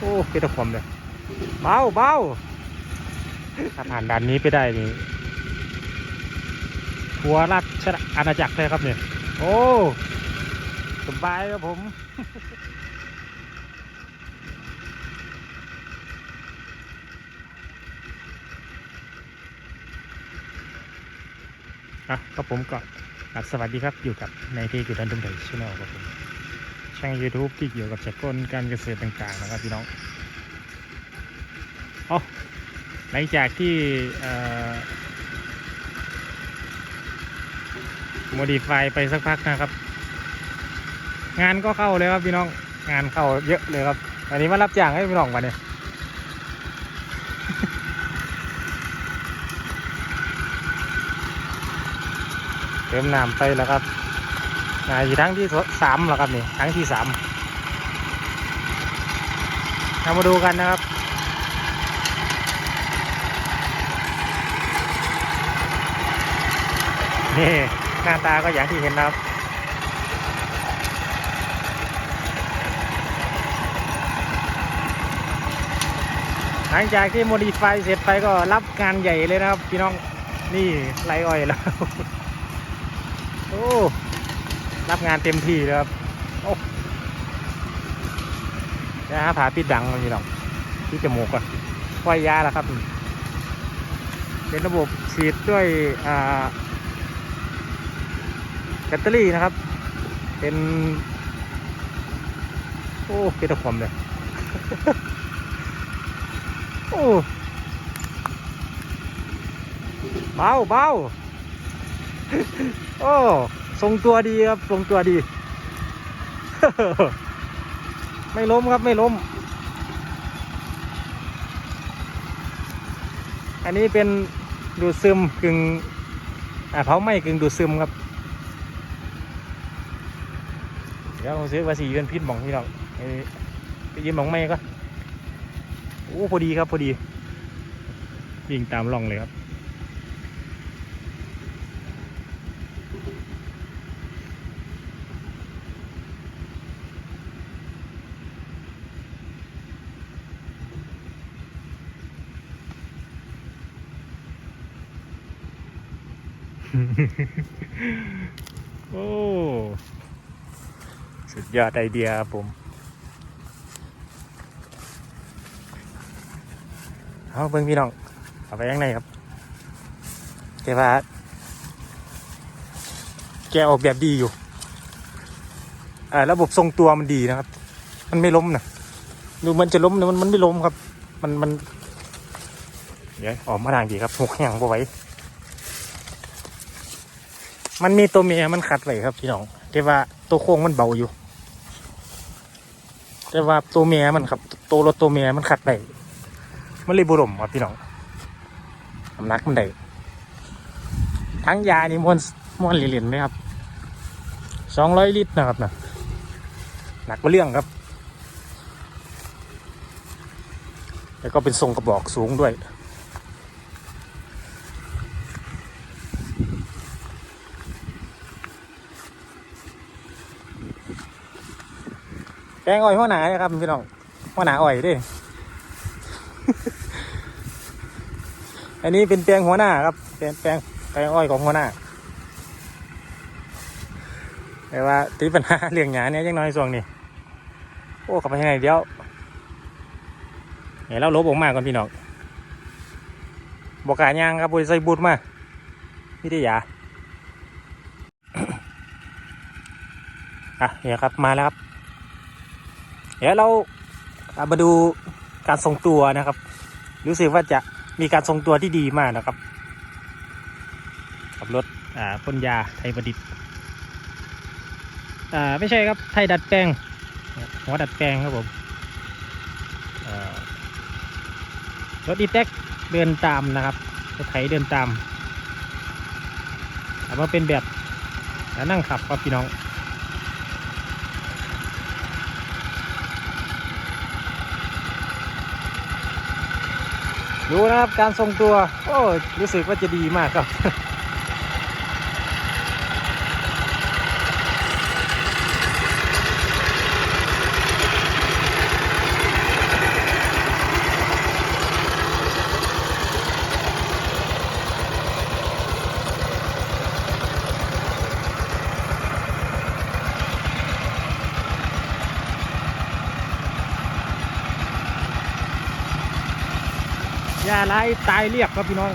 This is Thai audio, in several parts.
โอ้เป็นตะความเลยเบาเบาถ้าผ่านด่านนี้ไปได้นี่ทัวร์ราชอาณาจักรเลยครับเนี่ยโอ้สบายครับผมอะครับผมก็สวัสดีครับอยู่กับในที่กุดันดุมไทยชแนลครับผม ช่อง YouTube ที่เกี่ยวกับจักรกลการเกษตรต่างๆนะครับพี่น้องอ๋อหลังจากที่โมดิฟายไปสักพักนะครับ งานก็เข้าเลยครับพี่น้องงานเข้าเยอะเลยครับอันนี้มารับจ้างให้พี่น้องมาเนี่ยเติมน้ำไปแล้วครับ อ่าอยู่ทั้งที่สามแล้วครับนี่ทั้งที่สามเรามาดูกันนะครับนี่หน้าตาก็อย่างที่เห็นนะครับหลังจากที่โมดิฟายเสร็จไปก็รับงานใหญ่เลยนะครับ พี่น้องนี่ไรอ้อยแล้ว โอ้ รับงานเต็มที่เลยครับโอ้ยวหาผาปิดดังมันพี่น้องที่จมูกก่อนปล่อยยาแล้วครับ เป็นระบบฉีดด้วยแบตเตอรี่นะครับ เป็นโอ้เป็นตะความเลยโอ้เบาเบาโอ้ ทรงตัวดีครับทรงตัวดี ไม่ล้มครับไม่ล้ม อันนี้เป็นดูดซึมกึ่งอ่าเผาไหม้กึ่งดูดซึมครับ เดี๋ยวผมซื้อภาษีเป็นพิษหมองที่เราไปยืมหมองไม้ก็โอ้พอดีครับพอดี วิ่งตามร่องเลยครับ โอ้ สุดยอดไอเดียครับผม เอาเบิ่งพี่น้อง เอาไปยังไงครับแต่ว่าแกออกแบบดีอยู่ระบบทรงตัวมันดีนะครับ มันไม่ล้มนะดูมันจะล้มนะมันมันไม่ล้มครับ มันมัน เดี๋ยวออกมาทางดีครับหกอย่งบ่ไหว มันมีตัวเมียมันขัดไว้ครับพี่น้องแต่ว่าตัวโค้งมันเบาอยู่ แต่ว่าตัวเมียมันครับ ตัวรถตัวเมียมันขัดไว้มันเลยบุรมครับพี่น้องน้ำหนักมันได้ทั้งยานี่มวนมวนเหรียญไหมครับสองร้อยลิตรนะครับนะหนักกว่าเรื่องครับ แล้วก็เป็นทรงกระบอกสูงด้วย แปล งอ้อยหัวหนาเนี่ยครับพี่น้องหัวหนาอ้อยดิอันนี้เป็นแปลงหัวหน้าครับแปลงแปลงแปลงอ้อยของหัวหน้าแต่ว่าตีปัญหาเรื่องหยาเนี่ยยังน้อยส่วงนี้โอ้ขับไปยังไงเดี๋ยวเดี๋ยวเราลบออกมาก่อนพี่น้องบอกการย่างครับบริใส่บูทมาไม่ได้หยาอะเนี่ยครับมาแล้วครับ เดี๋ยวเรามาดูการทรงตัวนะครับ รู้สึกว่าจะมีการทรงตัวที่ดีมากนะครับกับรถอ่าพ่นยาไทยประดิษฐ์อ่าไม่ใช่ครับไทยดัดแปลงหัวดัดแปลงครับผมรถอีแท็กเดินตามนะครับรถไถเดินตามแต่ว่าเป็นแบบนั่งขับครับพี่น้อง ดูนะครับการทรงตัว โอ้รู้สึกว่าจะดีมากครับ ยาไล่ตายเรียบครับพี่น้อง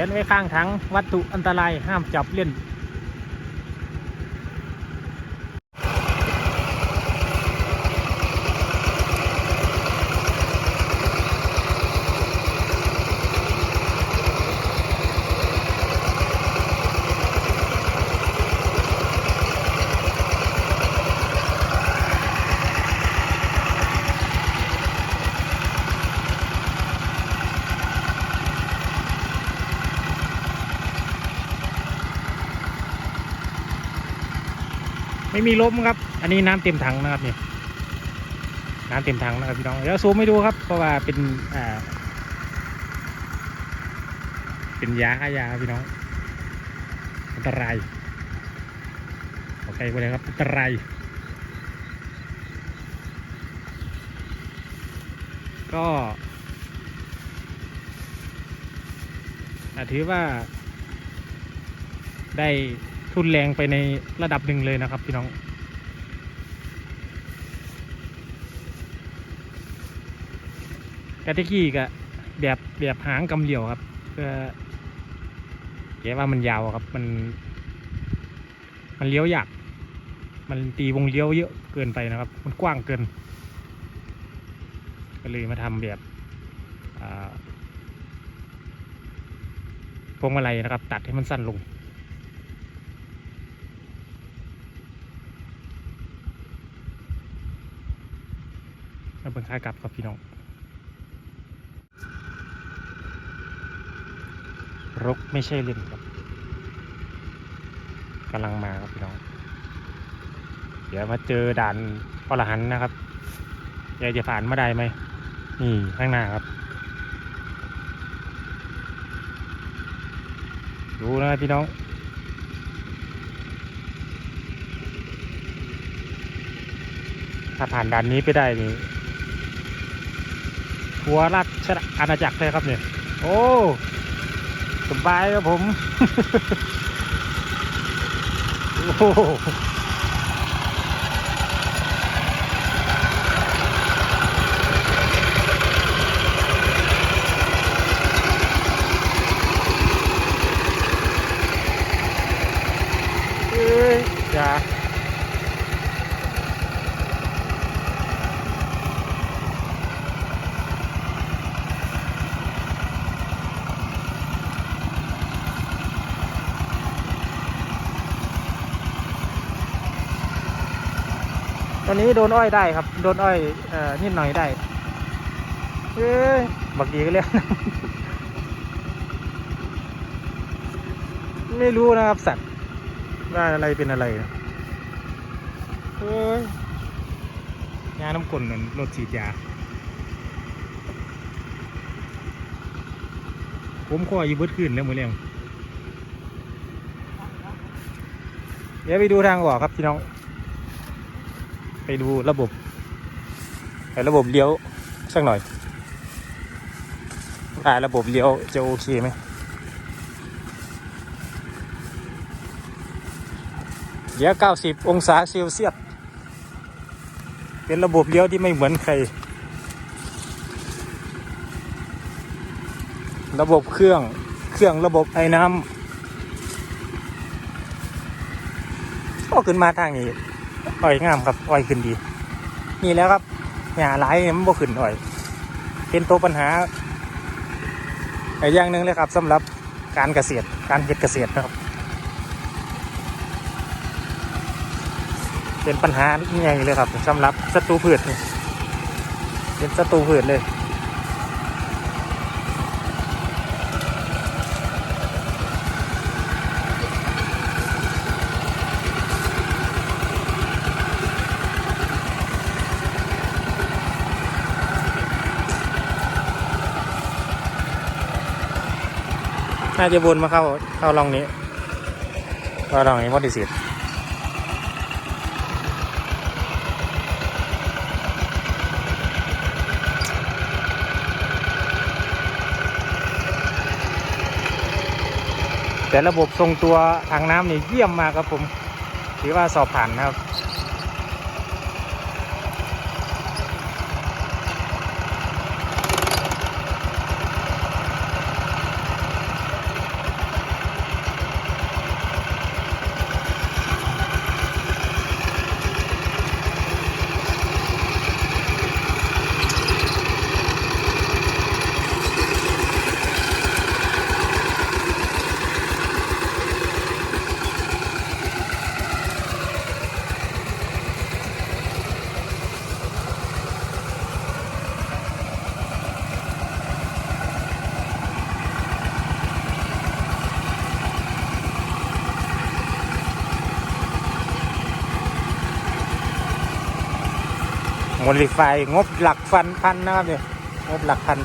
ขียนไว้ข้างถังวัตถุอันตรายห้ามจับเล่น ไม่มีล้มครับ อันนี้น้ำเต็มถังนะครับเนี่ยน้ำเต็มถังนะครับพี่น้องเดี๋ยวซูมให้ดูครับ เพราะว่าเป็นอ่าเป็นยาฆ่ายาพี่น้องอันตรายโอเคไปเลยครับอันตรายก็ถือว่าได้ ทุนแรงไปในระดับหนึ่งเลยนะครับพี่น้องกะทิกี้กะแบบแบบหางกำเหลี่ยวครับเพื่อแกว่ามันยาวครับมัน มันเลี้ยวยากมันตีวงเลี้ยวเยอะเกินไปนะครับ มันกว้างเกิน ก็เลยมาทำแบบพวงมาลัยนะครับ ตัดให้มันสั้นลง เบิ่งค่ากลับครับพี่น้องรกไม่ใช่เล่นครับกำลังมาครับพี่น้อง เดี๋ยวมาเจอด่านอรหันนะครับยายจะผ่านมาได้ไหมนี่ข้างหน้าครับ ดูนะพี่น้องถ้าผ่านด่านนี้ไปได้นี่ หัวราชอาณาจักรเลยครับเนี่ย โอ้สบายครับผม โอ้ ตอนนี้โดนอ้อยได้ครับ โดนอ้อยเอ่อนิดหน่อยได้เอ้ยบักดีก็เรียกไม่รู้นะครับสัตว์ว่าอะไรเป็นอะไรนะเอ้ยยาน้ำกลนนั่นรถฉีดยาผมคอยอยู่เบิดขึ้นแล้วมือเรียงเดี๋ยวไปดูทางออกครับพี่น้อง ไปดูระบบไอ้ระบบเลี้ยวสักหน่อยอ่าระบบเลี้ยวจะโอเคไหมเลี้ยว 90 องศาเซลเซียส เป็นระบบเลี้ยวที่ไม่เหมือนใคร ระบบเครื่อง เครื่องระบบไอ้น้ำก็ขึ้นมาทางนี้ อ้อยงามครับอ้อยขึ้นดี นี่แล้วครับหญ้าหลายเนี่ยมันบ่ขึ้นอ้อย เป็นตัวปัญหาอีกอย่างหนึ่งเลยครับสำหรับการเกษตรการเฮ็ดเกษตรนะครับ เป็นปัญหาใหญ่เลยครับสำหรับศัตรูพืชเป็นศัตรูพืชเลย น่าจะวนมาเข้าเข้าร่องนี้เข้าร่องนี้มอดิสิตแต่ระบบทรงตัวทางน้ำนี่เยี่ยมมากครับผมถือว่าสอบผ่านนะครับ มดิฟายงบหลักฟันพันนะครับเนี่ยงบหลักพัน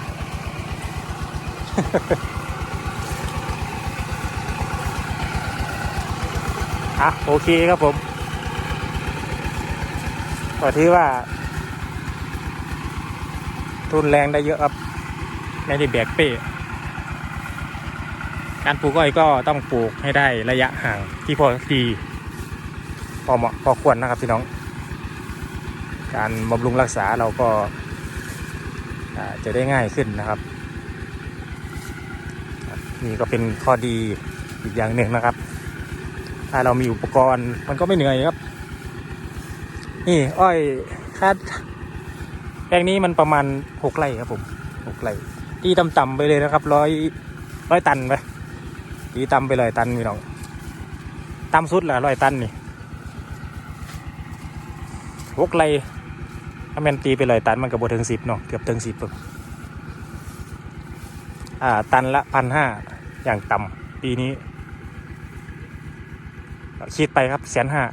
อะ โอเคครับผมก็ถือว่า ทุนแรงได้เยอะครับไม่ได้แบกเป้การปลูกอ้อยก็ต้องปลูกให้ได้ระยะห่างที่พอดีพอเหมาะพอควรนะครับพี่น้อง การบำรุงรักษาเราก็จะได้ง่ายขึ้นนะครับครับ นี่ก็เป็นข้อดีอีกอย่างหนึ่งนะครับ ถ้าเรามีอุปกรณ์มันก็ไม่เหนื่อยครับ นี่อ้อยคาดแปลงนี้มันประมาณหกไร่ครับผมหกไร่ตีต่ำๆไปเลยนะครับร้อยร้อยตันไปตีต่ำไปเลยตันพี่น้องต่ำสุดละร้อยตันนี่หกไร่ ถ้าแมนตีไปเลยตันมันก็บบถึงสิบเนาะเกือบถึงสิบอ่า ตันละพันห้าอย่างต่ำปีนี้คิดไปครับแสนห้า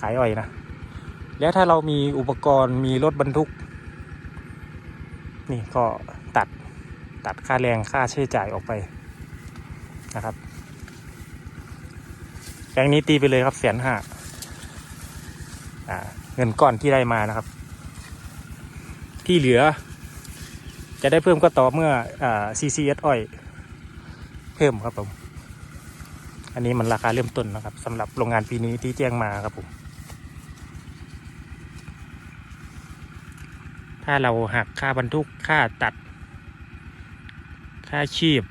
ขายอ้อยนะ แล้วถ้าเรามีอุปกรณ์มีรถบรรทุก นี่ก็ตัดตัดค่าแรงค่าใช้จ่ายออกไปนะครับแปลงนี้ตีไปเลยครับแสนห้าอ่าเงินก้อนที่ได้มานะครับ ที่เหลือ จะได้เพิ่มก็ต่อเมื่ออ CCS อ้อย เพิ่มครับผม อันนี้มันราคาเริ่มต้นนะครับสำหรับโรงงานปีนี้ที่แจ้งมาครับผม ถ้าเราหักค่าบรรทุกค่าตัด ค่าชีพ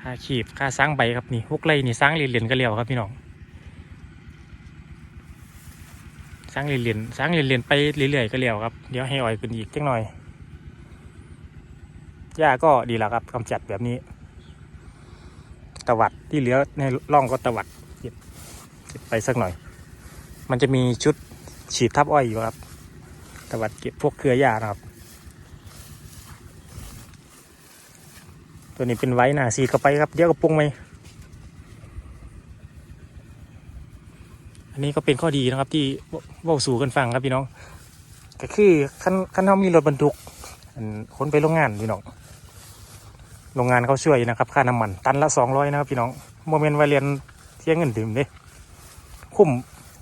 ค่าชีพค่าสร้างใบครับนี่พวกไรนี่สร้างเหรียญๆก็เรียวครับพี่น้อง สร้างเรียญๆสร้างเรียญๆไปเรื่อยๆก็เรียวครับเดี๋ยวให้อ่อยขึ้นอีกจังหน่อยหญ้าก็ดีแล้วครับกำจัดแบบนี้ ตวัดที่เหลือในร่องก็ตวัดเก็บเก็บไปสักหน่อย มันจะมีชุดฉีดทับอ้อยอยู่ครับ ตวัดเก็บพวกเครือหญ้านะครับ ตัวนี้เป็นไว้หนาสีเข้าไปครับเดี๋ยวก็ปรุงไหม อันนี้ก็เป็นข้อดีนะครับ ที่เว่าสู่กันฟังครับพี่น้อง ก็คือขั้นขั้นเขามีรถบรรทุกอันขนไปโรงงานพี่น้องโรงงานเขาช่วยนะครับ ค่าน้ำมัน ตันละสองร้อยนะครับพี่น้องโมเมนต์วาเรียนเที่ยงเงินดื่มเด้คุ้ม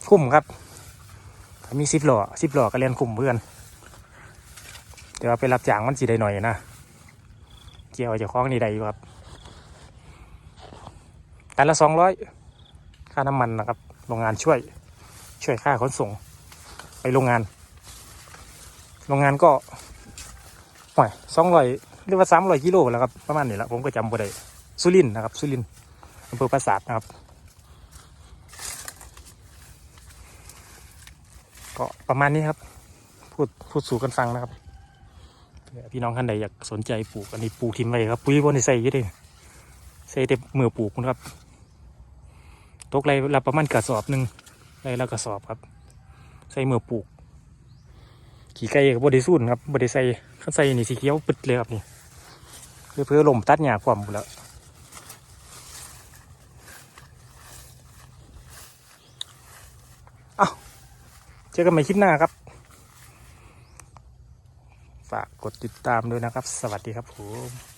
คุ้มครับมีสิบหล่อสิบหล่อก็เรียนคุ้มเพื่อนเดี๋ยวไปรับจ้างมันสีได้หน่อยนะเกี่ยวจะคล้องนี่ได้อยู่ครับ ตันละสองร้อยค่าน้ำมันนะครับ โรงงานช่วย ช่วยค่าขนส่ง ไปโรงงาน โรงงานก็ห่วยสองร้อยเรียกว่าสามร้อยกิโลแล้วครับประมาณนี้แหละผมก็จำบ่ได้สุรินนะครับ สุรินอำเภอปราสาทนะครับ ก็ประมาณนี้ครับ พูดพูดสู่กันฟังนะครับพี่น้องท่านใดอยากสนใจปลูกอันนี้ปลูกทิ้งไว้ครับ ปุ๋ยบนใส่อยี่เด้ใส่แต่มือปลูกนะครับ ตกไรละประมาณกระสอบหนึ่งไรละกระสอบครับ ใส่มือปลูก ขี่ไก่กับบไดิสูนครับบไดิใส่ข้าใส่นี่สีเขียวปึดเลยครับนี่เพื่อเพื่อลมตัดหญ้าความหมดแล้วเอาเจอกันใหม่คลิปหน้าครับ ฝากกดติดตามด้วยนะครับ สวัสดีครับผม